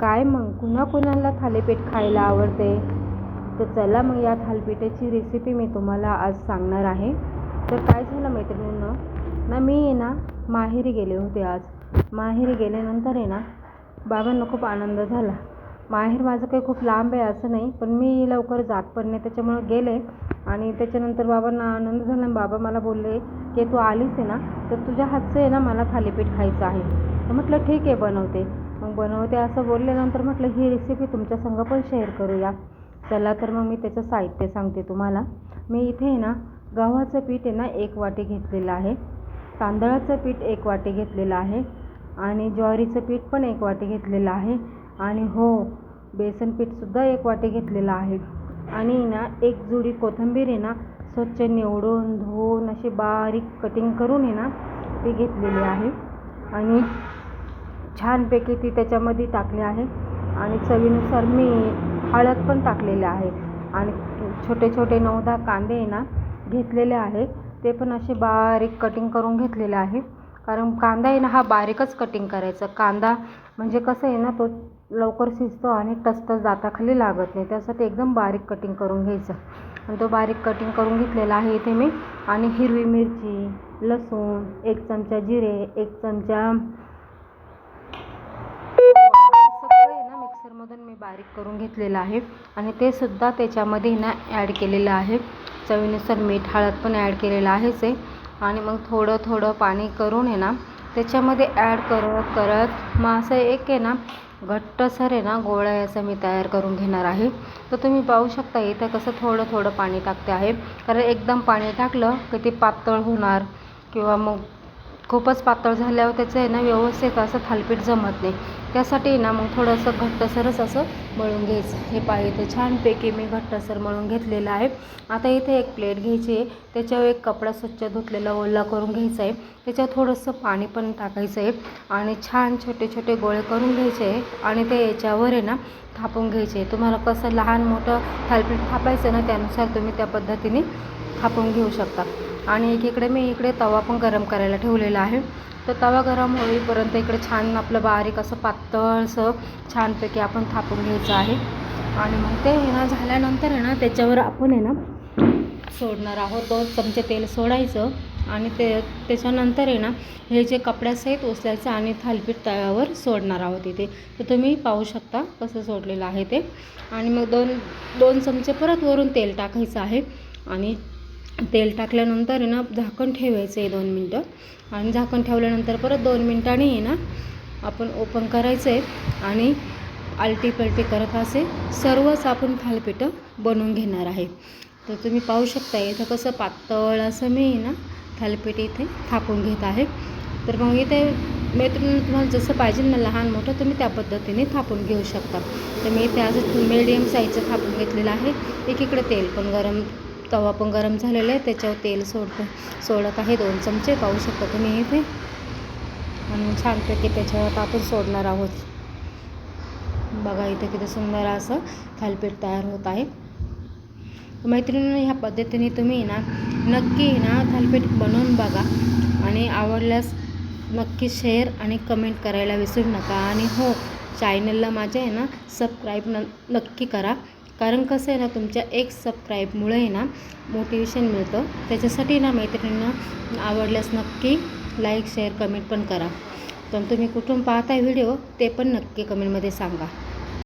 काय मग? कुणा कुणाला थालीपीठ खायला आवडते? तर चला मग या थालीपीठाची रेसिपी मी तुम्हाला आज सांगणार आहे. तर काय झालं मैत्रिणींनो? ना मी आहे ना माहेरी गेले होते आज. माहेरी गेल्यानंतर आहे ना बाबांना खूप आनंद झाला. माहेर माझं काही खूप लांब आहे असं नाही पण मी लवकर जात पण नाही त्याच्यामुळं गेले. आणि त्याच्यानंतर बाबांना आनंद झाला. बाबा मला बोलले की तू आलीस आहे ना तर तुझ्या हातचं आहे ना मला थालीपीठ खायचं आहे. तर म्हटलं ठीक आहे बनवते. मग बनवते असं बोलल्यानंतर म्हटलं ही रेसिपी तुमच्या संग पण शेअर करूया. चला तर मग मी त्याचं साहित्य सांगते तुम्हाला. मी इथे आहे ना गव्हाचं पीठ आहे ना एक वाटी घेतलेलं आहे. तांदळाचं पीठ एक वाटी घेतलेलं आहे. आणि ज्वारीचं पीठ पण एक वाटी घेतलेलं आहे. आणि हो बेसन पीठसुद्धा एक वाटी घेतलेलं आहे. आणि ना एक जुडी कोथिंबीर आहे ना स्वच्छ निवडून धुवून अशी बारीक कटिंग करून आहे ना ती घेतलेली आहे. आणि छानपैकी ती त्याच्यामध्ये टाकली आहे. आणि चवीनुसार मी हळद पण टाकलेले आहे. आणि छोटे छोटे नऊ दहा कांदे आहे ना घेतलेले आहे. ते पण असे बारीक कटिंग करून घेतलेले आहे. कारण कांदा आहे ना हा बारीकच कटिंग करायचा. कांदा म्हणजे कसं आहे ना तो लवकर शिजतो आणि टसटस दाताखाली लागत नाही. त्यासाठी एकदम बारीक कटिंग करून घ्यायचं. आणि तो बारीक कटिंग करून घेतलेला आहे इथे मी. आणि हिरवी मिरची लसूण एक चमचा जिरे एक चमचा बारीक करून घेतलेलं आहे. आणि ते सुद्धा त्याच्यामध्ये ना ॲड केलेलं आहे. चवीनुसार मीठ हळद पण ॲड केलेलं आहेच आहे. आणि मग थोडं थोडं पाणी करून आहे ना त्याच्यामध्ये ॲड करत करत मग असं एक आहे ना घट्टसर आहे ना गोळा याचा मी तयार करून घेणार आहे. तर तुम्ही पाहू शकता इथं कसं थोडं थोडं पाणी टाकते आहे. कारण एकदम पाणी टाकलं की ते पातळ होणार. किंवा मग खूपच पातळ झाल्यावर त्याचं आहे ना व्यवस्थित असं थालपीठ जमत नाही. त्यासाठी ना मग थोडंसं घट्टसरच असं मळून घ्यायचं. हे पाहिजे छानपैकी मी घट्टसर मळून घेतलेलं आहे. आता इथे एक प्लेट घ्यायची आहे. त्याच्यावर एक कपडा स्वच्छ धुतलेला ओला करून घ्यायचा आहे. त्याच्यावर थोडंसं पाणी पण टाकायचं आहे आणि छान छोटे छोटे गोळे करून घ्यायचे आहे आणि ते याच्यावर आहे ना थापून घ्यायचे तुम्हाला कसं लहान मोठं थालीपीठ थापायचं ना त्यानुसार तुम्ही त्या पद्धतीने थापून घेऊ शकता. आणि एकीकडे मी इकडे तवा पण गरम करायला ठेवलेला आहे. तर तवा गरम होईपर्यंत इकडे छान आपलं बारीक असं पातळसं छानपैकी आपण थापून घ्यायचं आहे. आणि मग ते ह्या ना झाल्यानंतर आहे ना त्याच्यावर आपण आहे ना सोडणार आहोत. दोन चमचे तेल सोडायचं आणि ते त्याच्यानंतर आहे ना हे जे कपड्यासहित उचलायचं आणि थालपीठ तव्यावर सोडणार आहोत इथे. तर तुम्ही पाहू शकता कसं सोडलेलं आहे ते. आणि मग दोन दोन चमचे परत वरून तेल टाकायचं आहे. आणि तेल टाकल्यानंतर आहे ना झाकण ठेवायचं आहे दोन मिनटं. आणि झाकण ठेवल्यानंतर परत दोन मिनटांनी आहे ना आपण ओपन करायचं आहे आणि आलटी पलटी करत असे सर्वच आपण थालपिठं बनवून घेणार आहे. तर तुम्ही पाहू शकता इथं कसं पातळ असं मी ना थालपीठ इथे थापून घेत आहे. तर मग इथे मैत्रिणी तुम्हाला जसं पाहिजे ना लहान मोठं तुम्ही त्या पद्धतीने थापून घेऊ शकता. तर मी इथे असं मीडियम साईजचं थापून घेतलेलं आहे. एकीकडे तेल पण गरम तवा पण गरम झालेला आहे त्याच्यावर तेल सोडतं. सोडत आहे दोन चमचे पाहू शकता तुम्ही इथे. आणि छानपैकी त्याच्यावर आपण सोडणार आहोत. बघा इथे किती सुंदर असं थालपीठ तयार होत आहे. मैत्रिणींना ह्या पद्धतीने तुम्ही ना नक्की ना थालपीठ बनवून बघा. आणि आवडल्यास नक्की शेअर आणि कमेंट करायला विसरू नका. आणि हो चॅनलला माझ्या आहे ना सबस्क्राईब न नक्की करा. कारण कसं आहे ना तुमच्या एक सबस्क्राईबमुळे आहे ना मोटिवेशन मिळतं. त्याच्यासाठी ना मैत्रिणींना आवडल्यास नक्की लाईक शेअर कमेंट पण करा. तर तुम्ही कुठून पाहताय व्हिडिओ ते पण नक्की कमेंटमध्ये सांगा.